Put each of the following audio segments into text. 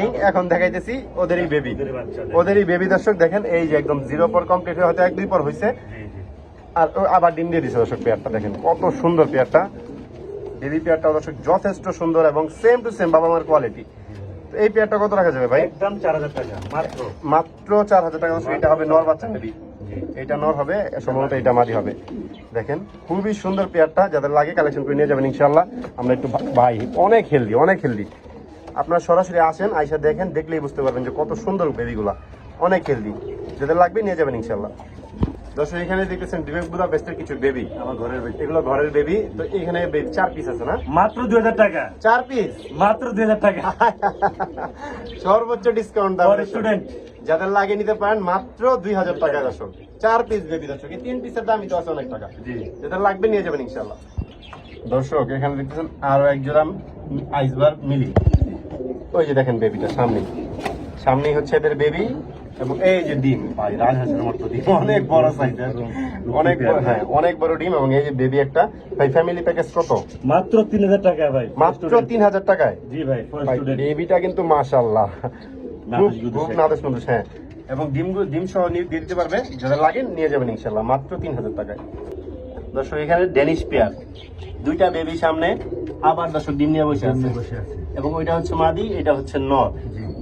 Running এখন দেখাইতেছি ওদেরই বেবি ওদেরই বেবি দর্শক দেখেন এই যে একদম জিরো পর কমপ্লিট হয়ে হয়তো এক দুই পর হয়েছে আর আবার ডিম দিয়ে দিছে দর্শক পেয়ারটা দেখেন কত সুন্দর পেয়ারটা। বেবি পেয়ারটা দর্শক যথেষ্ট সুন্দর এবং সেম টু সেম বাবা মার কোয়ালিটি তো এই পেয়ারটা কত রাখা যাবে ভাই? একদম চার হাজার টাকা মাত্র। মাত্র চার হাজার টাকা এটা হবে নর বাচ্চা বেবি এটা নর হবে সম্ভবত এটা মাদি হবে। দেখেন খুবই সুন্দর পেয়ারটা যাদের লাগে কালেকশন করে নিয়ে যাবেন ইনশাল্লাহ আমরা একটু ভাই অনেক হেলদি অনেক হেলদি আপনারা সরাসরি আসেন আইসা দেখেন দেখলেই বুঝতে পারবেন যে কত সুন্দর বেবিগুলা। অনেক হেলদি যাদের লাগবে নিয়ে যাবেন ইনশাল্লাহ দর্শক এখানে দেখতেছেন বিবেক বুদা বেস্টের কিছু বেবি আমার ঘরের বেটি। এগুলো ঘরের বেবি তো এখানে চার পিস আছে না? মাত্র দুই হাজার টাকা। চার পিস মাত্র দুই হাজার টাকা। সর্বোচ্চ ডিসকাউন্ট দাম student। যাদের লাগে নিতে পারেন মাত্র দুই হাজার টাকা দর্শক। চার পিস বেবি দর্শক। তিন পিসের দামই তো আছে অনেক টাকা। জি। যাদের লাগবে নিয়ে যাবেন ইনশাল্লাহ দর্শক এখানে দেখতেছেন আরও এক জোড়া আইসবার মিলি। ওই যে দেখেন বেবিটা সামনে সামনেই। হচ্ছে এদের বেবি এবং এই যে ডিম। ভাই রাজহাঁসের মতো ডিম। অনেক বড় সাইজের অনেক হ্যাঁ অনেক বড় ডিম এবং এই যে বেবি একটা ভাই ফ্যামিলি প্যাকেজ কত মাত্র তিন হাজার টাকা ভাই মাত্র তিন হাজার টাকায়? জি ভাই। বেবিটা কিন্তু মাশাল্লাহ খুব। নাদুস নুদুস, হ্যাঁ। এবং ডিম ডিম সহ নিয়ে দিতে পারবে যারা লাগে নিয়ে যাবেন ইনশাল্লাহ মাত্র তিন হাজার টাকায়। দর্শক এখানে ডেনিশ পেয়ার দুইটা বেবি সামনে আবার দর্শক ডিম নিয়ে বসে আছে। এবং ওইটা হচ্ছে মাদি এটা হচ্ছে নর।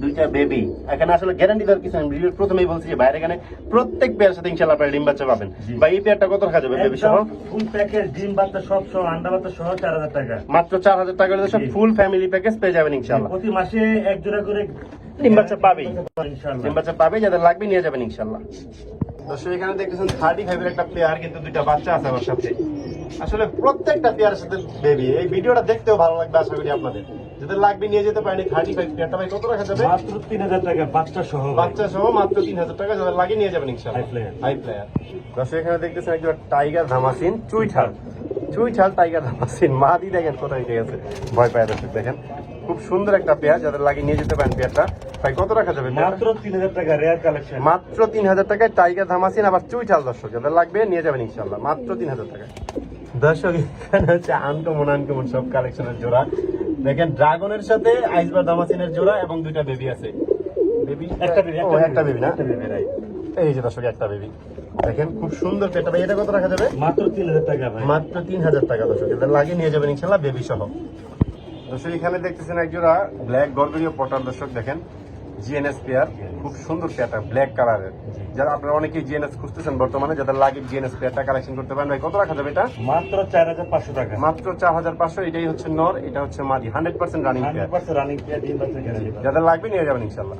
দুইটা বেবি এখানে আসলে গ্যারান্টি দেওয়ার কিছু আমি ভিডিওর প্রথমেই বলছি যে বাইরে এখানে প্রত্যেক পেয়ার সাথে ইনশাল্লাহ আপনারা ডিম বাচ্চা পাবেন। বা এই পেয়ারটা কত রাখা যাবে বেবি সহ? ফুল প্যাকেজ ডিম বাচ্চা সব সহ আন্ডা বাচ্চা সহ চার হাজার টাকা। মাত্র চার হাজার টাকা করে দর্শক ফুল ফ্যামিলি প্যাকেজ পেয়ে যাবেন ইনশাল্লাহ প্রতি মাসে এক জোড়া করে ডিম বাচ্চা পাবেই। ইনশাআল্লাহ। ডিম বাচ্চা পাবে যাদের লাগবে নিয়ে যাবেন ইনশাল্লাহ দর্শক এখানে দেখতেছেন থার্টি ফাইভের একটা প্লেয়ার কিন্তু দুইটা বাচ্চা আছে আমার সাথে। আসলে প্রত্যেকটা প্লেয়ারের সাথে বেবি এই ভিডিওটা দেখতেও ভালো লাগবে আশা করি আপনাদের। যাদের লাগবে নিয়ে যেতে পারেন থার্টি ফাইভ প্লেয়ারটা ভাই কত রাখা যাবে? মাত্র তিন হাজার টাকা বাচ্চা সহ বাচ্চা সহ মাত্র তিন হাজার টাকা যাদের লাগে নিয়ে যাবেন ইনশাল্লাহ। হাই প্লেয়ার দর্শক এখানে দেখতেছেন একজন টাইগার ধামাসিন চুইঠাল চুইঠাল টাইগার ধামাসিন মা দি দেখেন কোথায় উঠে গেছে ভয় পায় দর্শক দেখেন। খুব সুন্দর একটা পেয়ার যাদের লাগে নিয়ে যেতে পারেন পেয়ারটা ভাই কত রাখা যাবে? মাত্র তিন হাজার টাকা রেয়ার কালেকশন মাত্র তিন হাজার টাকায় টাইগার ধামাসিন আবার চুইঠাল দর্শক যাদের লাগবে নিয়ে যাবেন ইনশাল্লাহ মাত্র তিন হাজার টাকায়। দর্শক এখানে হচ্ছে আনকমন আনকমন সব কালেকশনের জোড়া। দেখেন ড্রাগনের সাথে আইসবার ধামাসিনের জোড়া এবং দুইটা বেবি আছে। বেবি একটা বেবি একটা বেবি না? এই যে দর্শক একটা বেবি দেখেন খুব সুন্দর পেটা ভাই এটা কত রাখা যাবে? মাত্র তিন হাজার টাকা ভাই। মাত্র তিন হাজার টাকা দর্শক। এদের লাগিয়ে নিয়ে যাবেন ইনশাল্লাহ বেবি সহ। দর্শক এখানে দেখতেছেন একজোড়া ব্ল্যাক গর্গরীয় পটার দর্শক দেখেন। জিএনএস পেয়ার খুব সুন্দর পেয়ারটা ব্ল্যাক কালারের যারা আপনারা অনেকেই জিএনএস খুঁজতেছেন বর্তমানে যাদের লাগে জিএনএস পেয়ারটা কালেকশন করতে পারেন ভাই কত রাখা যাবে এটা? মাত্র চার হাজার পাঁচশো টাকা। মাত্র চার হাজার পাঁচশো এটাই হচ্ছে নর এটা হচ্ছে মাদি। Hundred percent running pair running pair যাদের লাগবে নিয়ে যাবেন ইনশাল্লাহ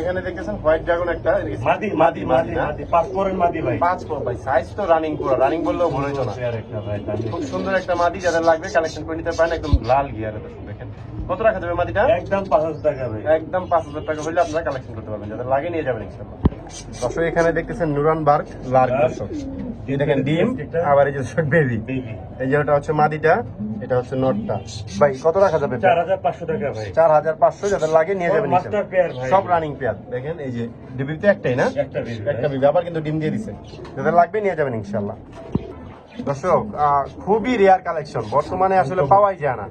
এখানে দেখতেছেন হোয়াইট ড্রাগন একটা মাদি মাদি মাদি মাদি পাসপোর্টের মাদি ভাই। পাঁচ পর ভাই সাইজ তো রানিং পুরো রানিং বললেও ভুল হইতো না। খুব সুন্দর একটা মাদি যাদের লাগবে কালেকশন করে নিতে পারেন একদম লাল গিয়ার দেখেন কত রাখা যাবে মাদিটা? একদম পাঁচ হাজার টাকা ভাই। একদম পাঁচ হাজার টাকা হলে আপনারা কালেকশন করতে পারবেন যাদের লাগে নিয়ে যাবেন ইনশাল্লাহ দর্শক এখানে দেখতেছেন নুরান বার্গ লার্ক দর্শক। দেখেন ডিম আবার এই যে বেবি। বেবি। এই যে ওটা হচ্ছে মাদিটা এটা হচ্ছে নটটা। ভাই কত রাখা যাবে চার হাজার পাঁচশো টাকা ভাই। চার হাজার পাঁচশো যাদের লাগে নিয়ে যাবেন। সব রানিং পেয়ার দেখেন এই যে ডিবিতে একটাই না? একটা একটা বিবি আবার কিন্তু ডিম দিয়ে দিছে। যাদের লাগবে নিয়ে যাবেন ইনশাল্লাহ দর্শক খুবই রেয়ার কালেকশন বর্তমানে আসলে পাওয়াই যায় না।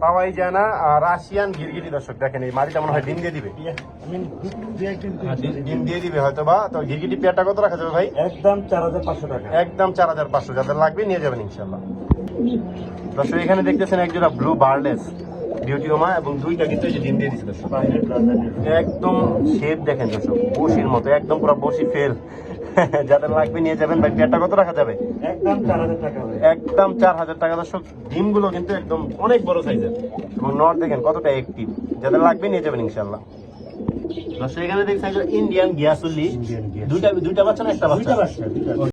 পাওয়াই যায় না। রাশিয়ান গিরগিটি দর্শক দেখেন এই মাটিটা মনে হয় ডিম দিয়ে দিবে। হ্যাঁ, ডিম- ডিম দিয়ে দিবে হয়তো বা তো গিরগিটি পেয়ারটা কত রাখা যাবে ভাই? একদম চার হাজার পাঁচশো টাকা। একদম চার হাজার পাঁচশো। যাদের লাগবে নিয়ে যাবেন ইনশাল্লাহ দর্শক এখানে দেখতেছেন একজোড়া ব্লু বার্লেস বিউটিওমা এবং দুইটা কিন্তু এই যে ডিম দিয়ে দিচ্ছে দর্শক একদম শেপ দেখেন দর্শক বসির মতো একদম পুরো বসি ফেল যাদের লাগবে নিয়ে যাবেন ভাই পেয়ারটা কত রাখা যাবে? একদম চার হাজার টাকা একদম চার হাজার টাকা। দর্শক ডিমগুলো কিন্তু একদম অনেক বড় সাইজের। এবং নট দেখেন কতটা একটিভ যাদের লাগবে নিয়ে যাবেন ইনশাল্লাহ দর্শক এখানে দেখছেন ইন্ডিয়ান গিয়াসুল্লি দুইটা দুইটা বাচ্চা না একটা বাচ্চা।